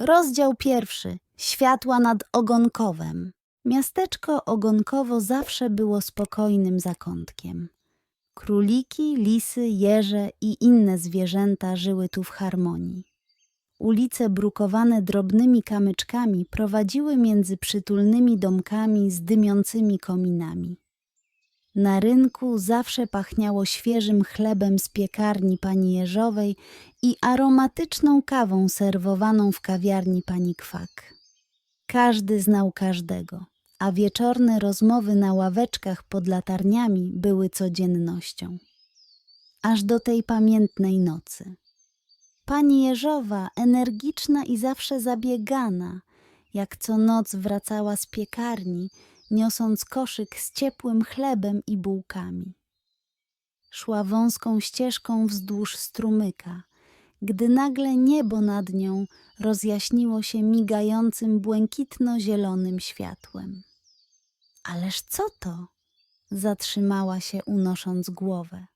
Rozdział pierwszy. Światła nad Ogonkowem. Miasteczko Ogonkowo zawsze było spokojnym zakątkiem. Króliki, lisy, jeże i inne zwierzęta żyły tu w harmonii. Ulice brukowane drobnymi kamyczkami prowadziły między przytulnymi domkami z dymiącymi kominami. Na rynku zawsze pachniało świeżym chlebem z piekarni pani Jeżowej i aromatyczną kawą serwowaną w kawiarni pani Kwak. Każdy znał każdego, a wieczorne rozmowy na ławeczkach pod latarniami były codziennością. Aż do tej pamiętnej nocy. Pani Jeżowa, energiczna i zawsze zabiegana, jak co noc wracała z piekarni, niosąc koszyk z ciepłym chlebem i bułkami. Szła wąską ścieżką wzdłuż strumyka, gdy nagle niebo nad nią rozjaśniło się migającym błękitno-zielonym światłem. Ależ co to? Zatrzymała się, unosząc głowę.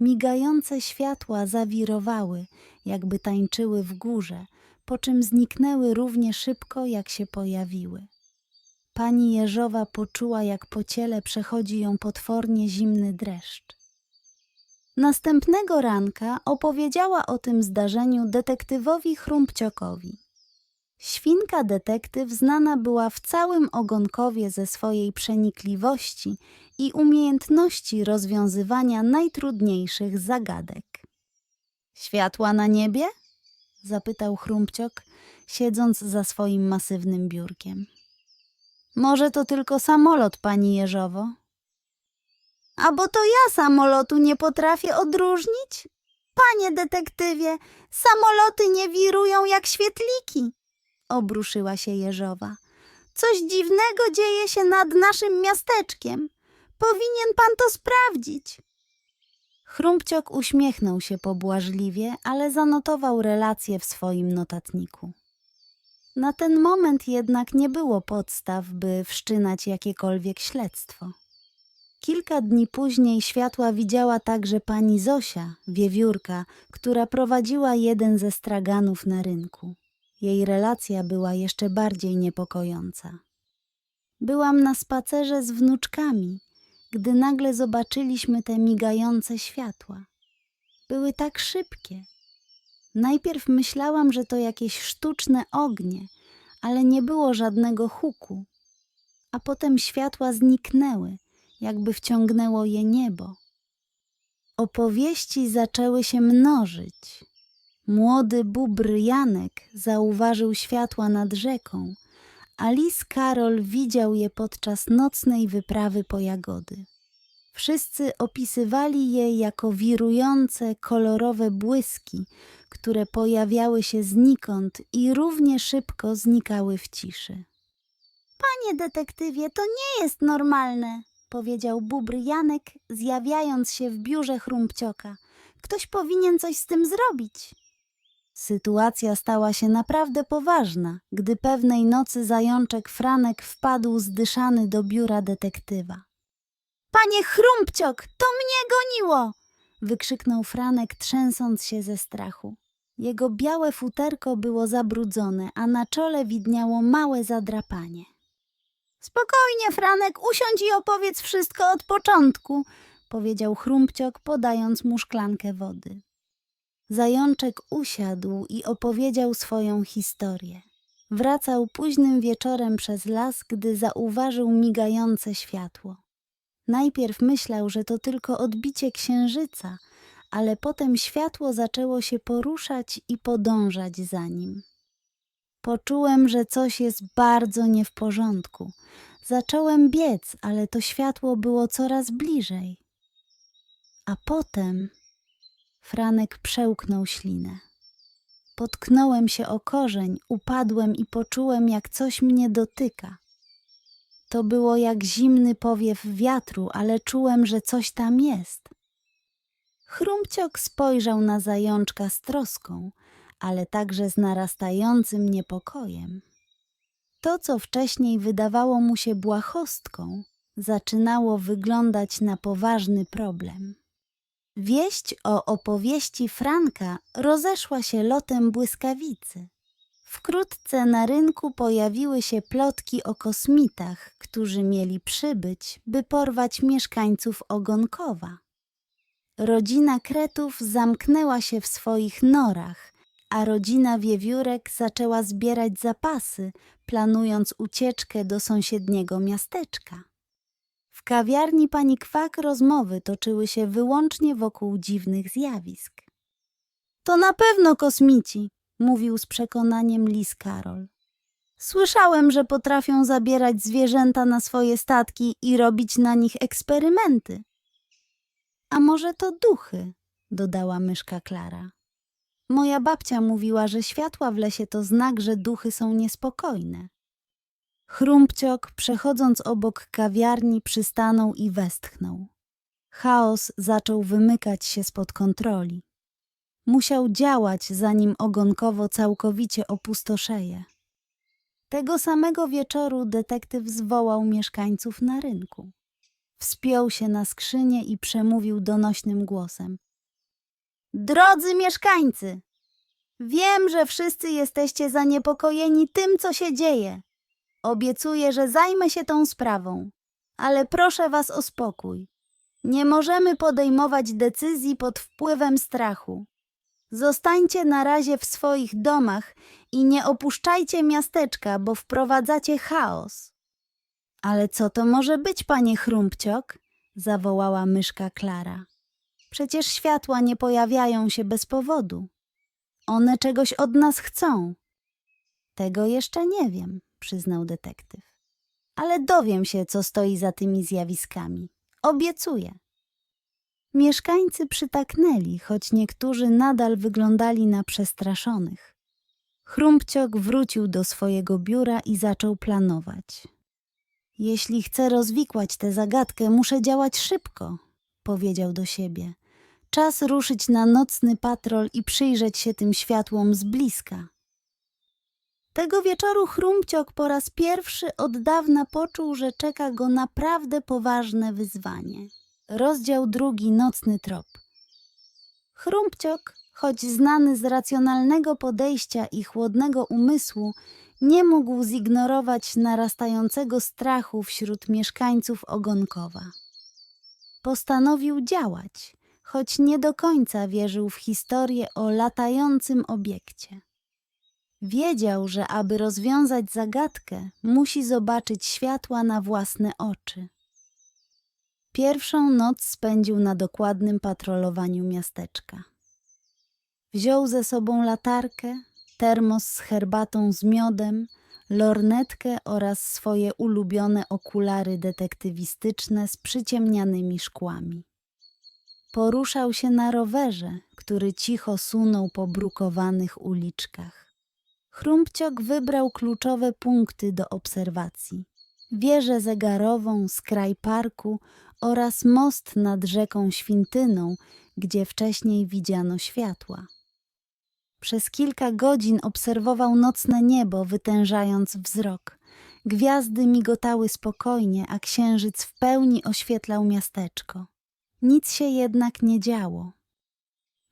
Migające światła zawirowały, jakby tańczyły w górze, po czym zniknęły równie szybko, jak się pojawiły. Pani Jeżowa poczuła, jak po ciele przechodzi ją potwornie zimny dreszcz. Następnego ranka opowiedziała o tym zdarzeniu detektywowi Chrumpciokowi. Świnka detektyw znana była w całym ogonkowie ze swojej przenikliwości i umiejętności rozwiązywania najtrudniejszych zagadek. Światła na niebie? zapytał Chrumpciok, siedząc za swoim masywnym biurkiem. Może to tylko samolot, pani Jeżowo? A bo to ja samolotu nie potrafię odróżnić? Panie detektywie, samoloty nie wirują jak świetliki, obruszyła się Jeżowa. Coś dziwnego dzieje się nad naszym miasteczkiem. Powinien pan to sprawdzić. Chrumpciok uśmiechnął się pobłażliwie, ale zanotował relację w swoim notatniku. Na ten moment jednak nie było podstaw, by wszczynać jakiekolwiek śledztwo. Kilka dni później światła widziała także pani Zosia, wiewiórka, która prowadziła jeden ze straganów na rynku. Jej relacja była jeszcze bardziej niepokojąca. Byłam na spacerze z wnuczkami, gdy nagle zobaczyliśmy te migające światła. Były tak szybkie. Najpierw myślałam, że to jakieś sztuczne ognie, ale nie było żadnego huku. A potem światła zniknęły, jakby wciągnęło je niebo. Opowieści zaczęły się mnożyć. Młody bubr Janek zauważył światła nad rzeką, a lis Karol widział je podczas nocnej wyprawy po jagody. Wszyscy opisywali je jako wirujące, kolorowe błyski, które pojawiały się znikąd i równie szybko znikały w ciszy. Panie detektywie, to nie jest normalne, powiedział bubr Janek, zjawiając się w biurze chrumpcioka. Ktoś powinien coś z tym zrobić. Sytuacja stała się naprawdę poważna, gdy pewnej nocy zajączek Franek wpadł zdyszany do biura detektywa. Panie Chrumpciok, to mnie goniło! wykrzyknął Franek, trzęsąc się ze strachu. Jego białe futerko było zabrudzone, a na czole widniało małe zadrapanie. Spokojnie, Franek, usiądź i opowiedz wszystko od początku, powiedział Chrumpciok, podając mu szklankę wody. Zajączek usiadł i opowiedział swoją historię. Wracał późnym wieczorem przez las, gdy zauważył migające światło. Najpierw myślał, że to tylko odbicie księżyca, ale potem światło zaczęło się poruszać i podążać za nim. Poczułem, że coś jest bardzo nie w porządku. Zacząłem biec, ale to światło było coraz bliżej. A potem Franek przełknął ślinę. Potknąłem się o korzeń, upadłem i poczułem, jak coś mnie dotyka. To było jak zimny powiew wiatru, ale czułem, że coś tam jest. Chrumpciok spojrzał na zajączka z troską, ale także z narastającym niepokojem. To, co wcześniej wydawało mu się błahostką, zaczynało wyglądać na poważny problem. Wieść o opowieści Franka rozeszła się lotem błyskawicy. Wkrótce na rynku pojawiły się plotki o kosmitach, którzy mieli przybyć, by porwać mieszkańców Ogonkowa. Rodzina Kretów zamknęła się w swoich norach, a rodzina Wiewiórek zaczęła zbierać zapasy, planując ucieczkę do sąsiedniego miasteczka. W kawiarni pani Kwak rozmowy toczyły się wyłącznie wokół dziwnych zjawisk. To na pewno kosmici, mówił z przekonaniem Lis Karol. Słyszałem, że potrafią zabierać zwierzęta na swoje statki i robić na nich eksperymenty. A może to duchy? dodała myszka Klara. Moja babcia mówiła, że światła w lesie to znak, że duchy są niespokojne. Chrumpciok, przechodząc obok kawiarni, przystanął i westchnął. Chaos zaczął wymykać się spod kontroli. Musiał działać, zanim ogonkowo całkowicie opustoszeje. Tego samego wieczoru detektyw zwołał mieszkańców na rynku. Wspiął się na skrzynię i przemówił donośnym głosem. Drodzy mieszkańcy, wiem, że wszyscy jesteście zaniepokojeni tym, co się dzieje. Obiecuję, że zajmę się tą sprawą, ale proszę was o spokój. Nie możemy podejmować decyzji pod wpływem strachu. Zostańcie na razie w swoich domach i nie opuszczajcie miasteczka, bo wprowadzacie chaos. Ale co to może być, panie Chrumpciok? zawołała myszka Klara. Przecież światła nie pojawiają się bez powodu. One czegoś od nas chcą. Tego jeszcze nie wiem, przyznał detektyw. Ale dowiem się, co stoi za tymi zjawiskami. Obiecuję. Mieszkańcy przytaknęli, choć niektórzy nadal wyglądali na przestraszonych. Chrumpciok wrócił do swojego biura i zaczął planować. Jeśli chcę rozwikłać tę zagadkę, muszę działać szybko, powiedział do siebie. Czas ruszyć na nocny patrol i przyjrzeć się tym światłom z bliska. Tego wieczoru Chrumpciok po raz pierwszy od dawna poczuł, że czeka go naprawdę poważne wyzwanie. Rozdział drugi Nocny trop. Chrumpciok, choć znany z racjonalnego podejścia i chłodnego umysłu, nie mógł zignorować narastającego strachu wśród mieszkańców Ogonkowa. Postanowił działać, choć nie do końca wierzył w historię o latającym obiekcie. Wiedział, że aby rozwiązać zagadkę, musi zobaczyć światła na własne oczy. Pierwszą noc spędził na dokładnym patrolowaniu miasteczka. Wziął ze sobą latarkę, termos z herbatą z miodem, lornetkę oraz swoje ulubione okulary detektywistyczne z przyciemnianymi szkłami. Poruszał się na rowerze, który cicho sunął po brukowanych uliczkach. Chrumpciok wybrał kluczowe punkty do obserwacji. Wieżę zegarową, skraj parku oraz most nad rzeką Świntyną, gdzie wcześniej widziano światła. Przez kilka godzin obserwował nocne niebo, wytężając wzrok. Gwiazdy migotały spokojnie, a księżyc w pełni oświetlał miasteczko. Nic się jednak nie działo.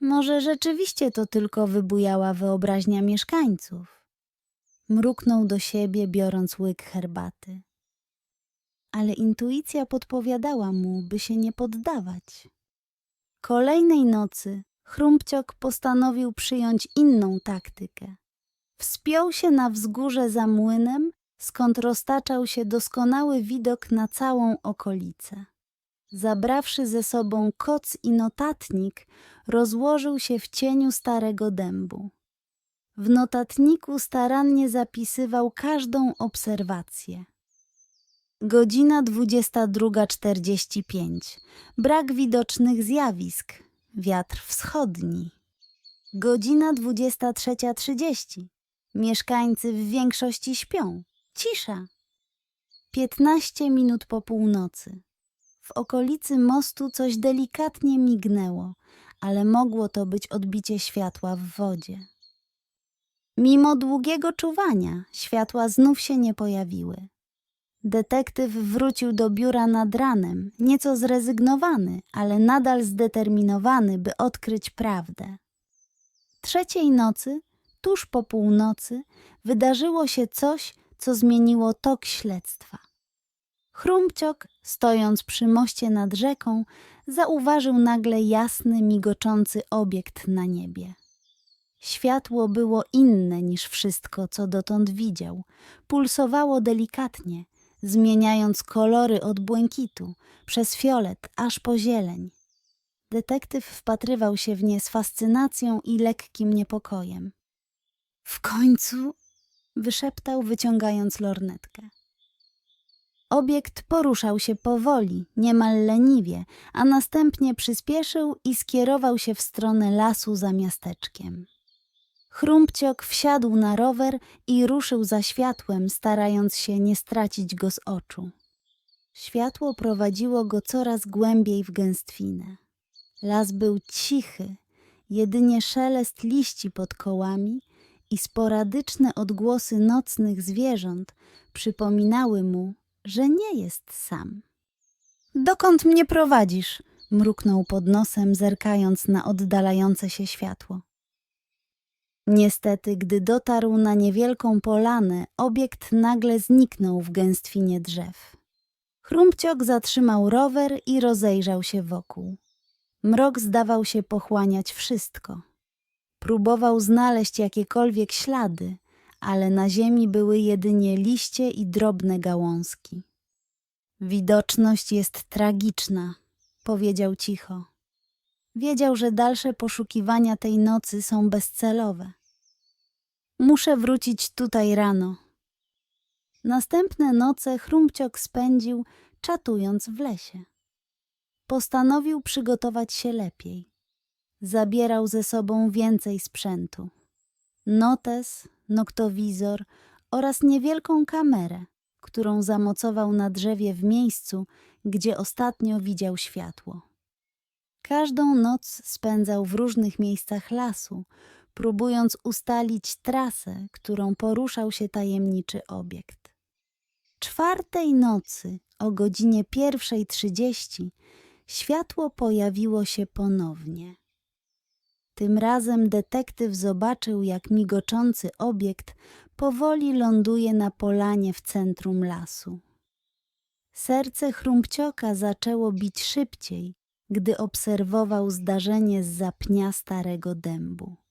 Może rzeczywiście to tylko wybujała wyobraźnia mieszkańców. Mruknął do siebie, biorąc łyk herbaty. Ale intuicja podpowiadała mu, by się nie poddawać. Kolejnej nocy Chrumpciok postanowił przyjąć inną taktykę. Wspiął się na wzgórze za młynem, skąd roztaczał się doskonały widok na całą okolicę. Zabrawszy ze sobą koc i notatnik, rozłożył się w cieniu starego dębu. W notatniku starannie zapisywał każdą obserwację. Godzina 22.45. Brak widocznych zjawisk. Wiatr wschodni. Godzina 23.30. Mieszkańcy w większości śpią. Cisza. 15 minut po północy. W okolicy mostu coś delikatnie mignęło, ale mogło to być odbicie światła w wodzie. Mimo długiego czuwania, światła znów się nie pojawiły. Detektyw wrócił do biura nad ranem, nieco zrezygnowany, ale nadal zdeterminowany, by odkryć prawdę. Trzeciej nocy tuż po północy wydarzyło się coś, co zmieniło tok śledztwa. Chrumpciok, stojąc przy moście nad rzeką, zauważył nagle jasny, migoczący obiekt na niebie. Światło było inne niż wszystko, co dotąd widział. Pulsowało delikatnie, zmieniając kolory od błękitu, przez fiolet aż po zieleń. Detektyw wpatrywał się w nie z fascynacją i lekkim niepokojem. W końcu wyszeptał, wyciągając lornetkę. Obiekt poruszał się powoli, niemal leniwie, a następnie przyspieszył i skierował się w stronę lasu za miasteczkiem. Chrumpciok wsiadł na rower i ruszył za światłem, starając się nie stracić go z oczu. Światło prowadziło go coraz głębiej w gęstwinę. Las był cichy, jedynie szelest liści pod kołami i sporadyczne odgłosy nocnych zwierząt przypominały mu, że nie jest sam. Dokąd mnie prowadzisz? mruknął pod nosem, zerkając na oddalające się światło. Niestety, gdy dotarł na niewielką polanę, obiekt nagle zniknął w gęstwinie drzew. Chrumpciok zatrzymał rower i rozejrzał się wokół. Mrok zdawał się pochłaniać wszystko. Próbował znaleźć jakiekolwiek ślady, ale na ziemi były jedynie liście i drobne gałązki. Widoczność jest tragiczna, powiedział cicho. Wiedział, że dalsze poszukiwania tej nocy są bezcelowe. Muszę wrócić tutaj rano. Następne noce Chrumpciok spędził czatując w lesie. Postanowił przygotować się lepiej. Zabierał ze sobą więcej sprzętu. Notes, noktowizor oraz niewielką kamerę, którą zamocował na drzewie w miejscu, gdzie ostatnio widział światło. Każdą noc spędzał w różnych miejscach lasu, próbując ustalić trasę, którą poruszał się tajemniczy obiekt. Czwartej nocy o godzinie pierwszej trzydzieści światło pojawiło się ponownie. Tym razem detektyw zobaczył, jak migoczący obiekt powoli ląduje na polanie w centrum lasu. Serce chrumpcioka zaczęło bić szybciej, gdy obserwował zdarzenie z zapnia starego dębu.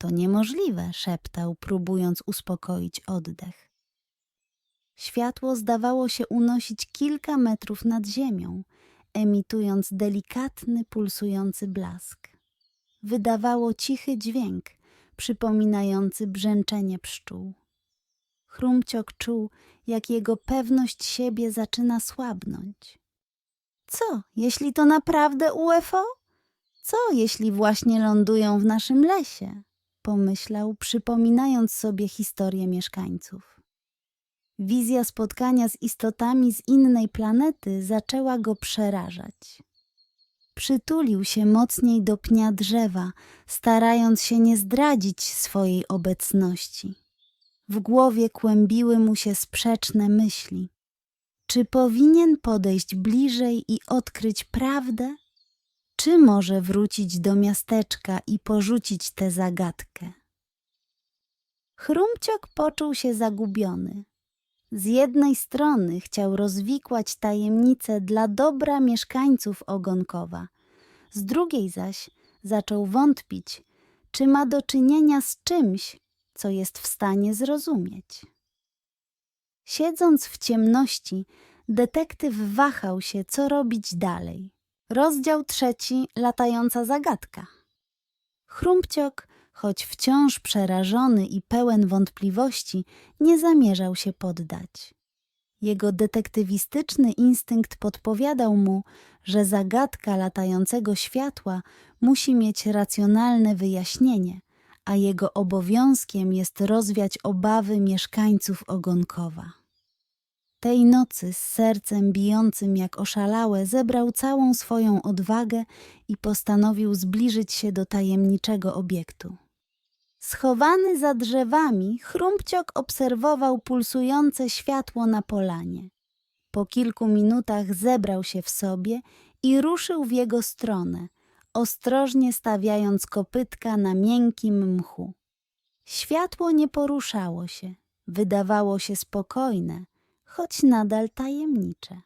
To niemożliwe, szeptał, próbując uspokoić oddech. Światło zdawało się unosić kilka metrów nad ziemią, emitując delikatny, pulsujący blask. Wydawało cichy dźwięk, przypominający brzęczenie pszczół. Chrumciok czuł, jak jego pewność siebie zaczyna słabnąć. Co, jeśli to naprawdę UFO? Co, jeśli właśnie lądują w naszym lesie? Pomyślał, przypominając sobie historię mieszkańców. Wizja spotkania z istotami z innej planety zaczęła go przerażać. Przytulił się mocniej do pnia drzewa, starając się nie zdradzić swojej obecności. W głowie kłębiły mu się sprzeczne myśli. Czy powinien podejść bliżej i odkryć prawdę? Czy może wrócić do miasteczka i porzucić tę zagadkę? Chrumciok poczuł się zagubiony. Z jednej strony chciał rozwikłać tajemnicę dla dobra mieszkańców Ogonkowa, z drugiej zaś zaczął wątpić, czy ma do czynienia z czymś, co jest w stanie zrozumieć. Siedząc w ciemności, detektyw wahał się, co robić dalej. Rozdział trzeci Latająca zagadka. Chrumpciok, choć wciąż przerażony i pełen wątpliwości, nie zamierzał się poddać. Jego detektywistyczny instynkt podpowiadał mu, że zagadka latającego światła musi mieć racjonalne wyjaśnienie, a jego obowiązkiem jest rozwiać obawy mieszkańców Ogonkowa. Tej nocy z sercem bijącym jak oszalałe zebrał całą swoją odwagę i postanowił zbliżyć się do tajemniczego obiektu. Schowany za drzewami, Chrumpciok obserwował pulsujące światło na polanie. Po kilku minutach zebrał się w sobie i ruszył w jego stronę, ostrożnie stawiając kopytka na miękkim mchu. Światło nie poruszało się, wydawało się spokojne, choć nadal tajemnicze.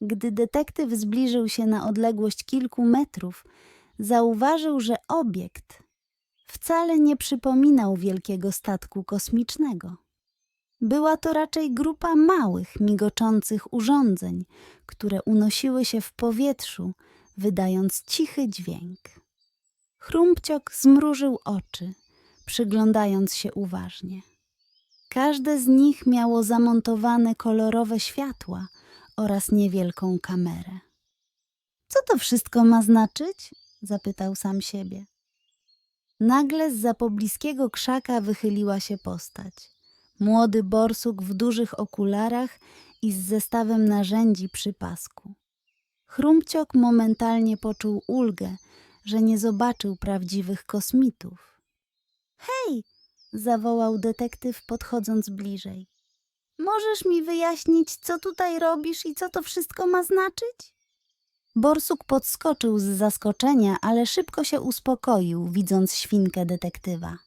Gdy detektyw zbliżył się na odległość kilku metrów, zauważył, że obiekt wcale nie przypominał wielkiego statku kosmicznego. Była to raczej grupa małych, migoczących urządzeń, które unosiły się w powietrzu, wydając cichy dźwięk. Chrumpciok zmrużył oczy, przyglądając się uważnie. Każde z nich miało zamontowane kolorowe światła oraz niewielką kamerę. Co to wszystko ma znaczyć? zapytał sam siebie. Nagle z za pobliskiego krzaka wychyliła się postać. Młody borsuk w dużych okularach i z zestawem narzędzi przy pasku. Chrumpciok momentalnie poczuł ulgę, że nie zobaczył prawdziwych kosmitów. Hej! Zawołał detektyw, podchodząc bliżej. Możesz mi wyjaśnić, co tutaj robisz i co to wszystko ma znaczyć? Borsuk podskoczył z zaskoczenia, ale szybko się uspokoił, widząc świnkę detektywa.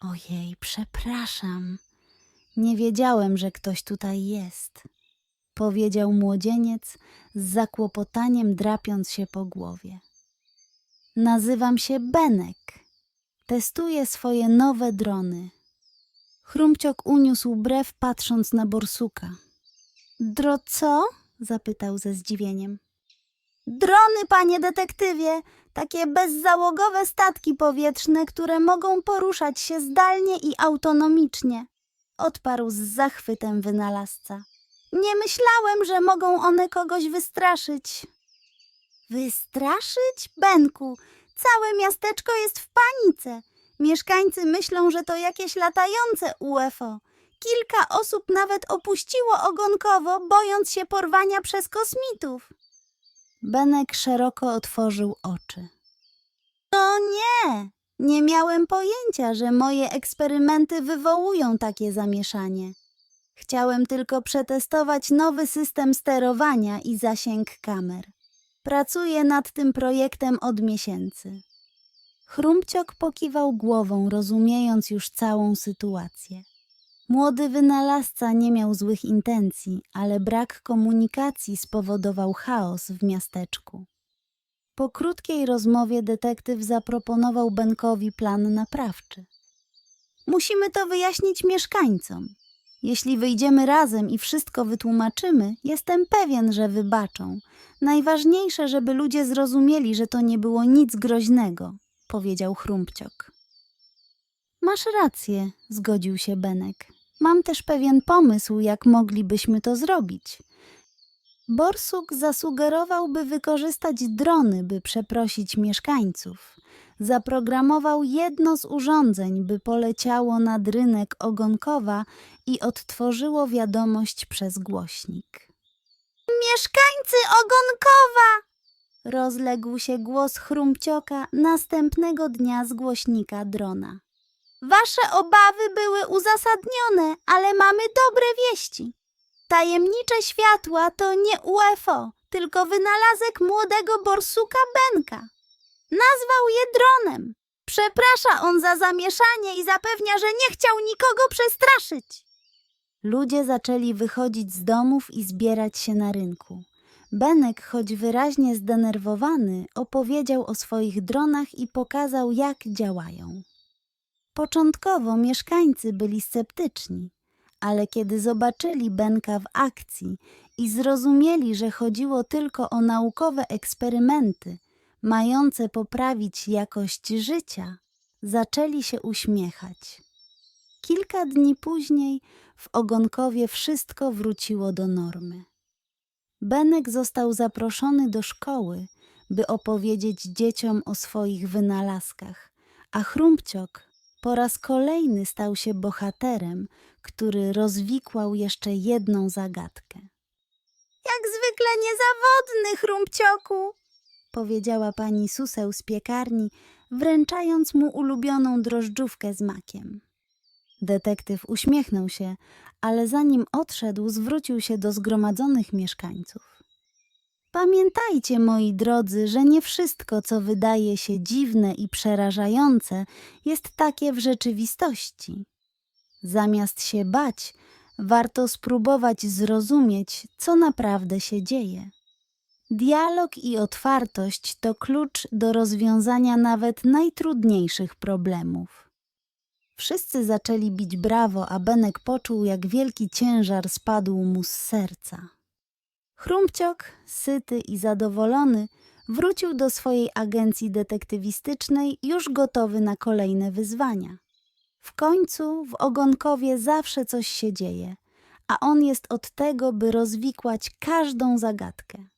Ojej, przepraszam. Nie wiedziałem, że ktoś tutaj jest, powiedział młodzieniec z zakłopotaniem drapiąc się po głowie. Nazywam się Benek. Testuję swoje nowe drony. Chrumciok uniósł brew, patrząc na borsuka. Dro co? zapytał ze zdziwieniem. Drony, panie detektywie, takie bezzałogowe statki powietrzne, które mogą poruszać się zdalnie i autonomicznie, odparł z zachwytem wynalazca. Nie myślałem, że mogą one kogoś wystraszyć. Wystraszyć? Benku, całe miasteczko jest w panice. Mieszkańcy myślą, że to jakieś latające UFO. Kilka osób nawet opuściło ogonkowo, bojąc się porwania przez kosmitów. Benek szeroko otworzył oczy. No nie, nie miałem pojęcia, że moje eksperymenty wywołują takie zamieszanie. Chciałem tylko przetestować nowy system sterowania i zasięg kamer. Pracuję nad tym projektem od miesięcy. Chrumpciok pokiwał głową, rozumiejąc już całą sytuację. Młody wynalazca nie miał złych intencji, ale brak komunikacji spowodował chaos w miasteczku. Po krótkiej rozmowie detektyw zaproponował Benkowi plan naprawczy. Musimy to wyjaśnić mieszkańcom. Jeśli wyjdziemy razem i wszystko wytłumaczymy, jestem pewien, że wybaczą. Najważniejsze, żeby ludzie zrozumieli, że to nie było nic groźnego, powiedział Chrumpciok. Masz rację, zgodził się Benek. Mam też pewien pomysł, jak moglibyśmy to zrobić. Borsuk zasugerował, by wykorzystać drony, by przeprosić mieszkańców. Zaprogramował jedno z urządzeń, by poleciało nad rynek ogonkowa i odtworzyło wiadomość przez głośnik. Mieszkańcy ogonkowa! Rozległ się głos chrumpcioka następnego dnia z głośnika drona. Wasze obawy były uzasadnione, ale mamy dobre wieści. Tajemnicze światła to nie UFO, tylko wynalazek młodego borsuka Benka. Nazwał je dronem. Przeprasza on za zamieszanie i zapewnia, że nie chciał nikogo przestraszyć. Ludzie zaczęli wychodzić z domów i zbierać się na rynku. Benek, choć wyraźnie zdenerwowany, opowiedział o swoich dronach i pokazał, jak działają. Początkowo mieszkańcy byli sceptyczni, ale kiedy zobaczyli Benka w akcji i zrozumieli, że chodziło tylko o naukowe eksperymenty mające poprawić jakość życia, zaczęli się uśmiechać. Kilka dni później w Ogonkowie wszystko wróciło do normy. Benek został zaproszony do szkoły, by opowiedzieć dzieciom o swoich wynalazkach, a Chrumpciok po raz kolejny stał się bohaterem, który rozwikłał jeszcze jedną zagadkę. Jak zwykle niezawodny, Chrumpcioku, powiedziała pani Suseł z piekarni, wręczając mu ulubioną drożdżówkę z makiem. Detektyw uśmiechnął się, ale zanim odszedł, zwrócił się do zgromadzonych mieszkańców. Pamiętajcie, moi drodzy, że nie wszystko, co wydaje się dziwne i przerażające, jest takie w rzeczywistości. Zamiast się bać, warto spróbować zrozumieć, co naprawdę się dzieje. Dialog i otwartość to klucz do rozwiązania nawet najtrudniejszych problemów. Wszyscy zaczęli bić brawo, a Benek poczuł, jak wielki ciężar spadł mu z serca. Chrumpciok, syty i zadowolony, wrócił do swojej agencji detektywistycznej, już gotowy na kolejne wyzwania. W końcu w ogonkowie zawsze coś się dzieje, a on jest od tego, by rozwikłać każdą zagadkę.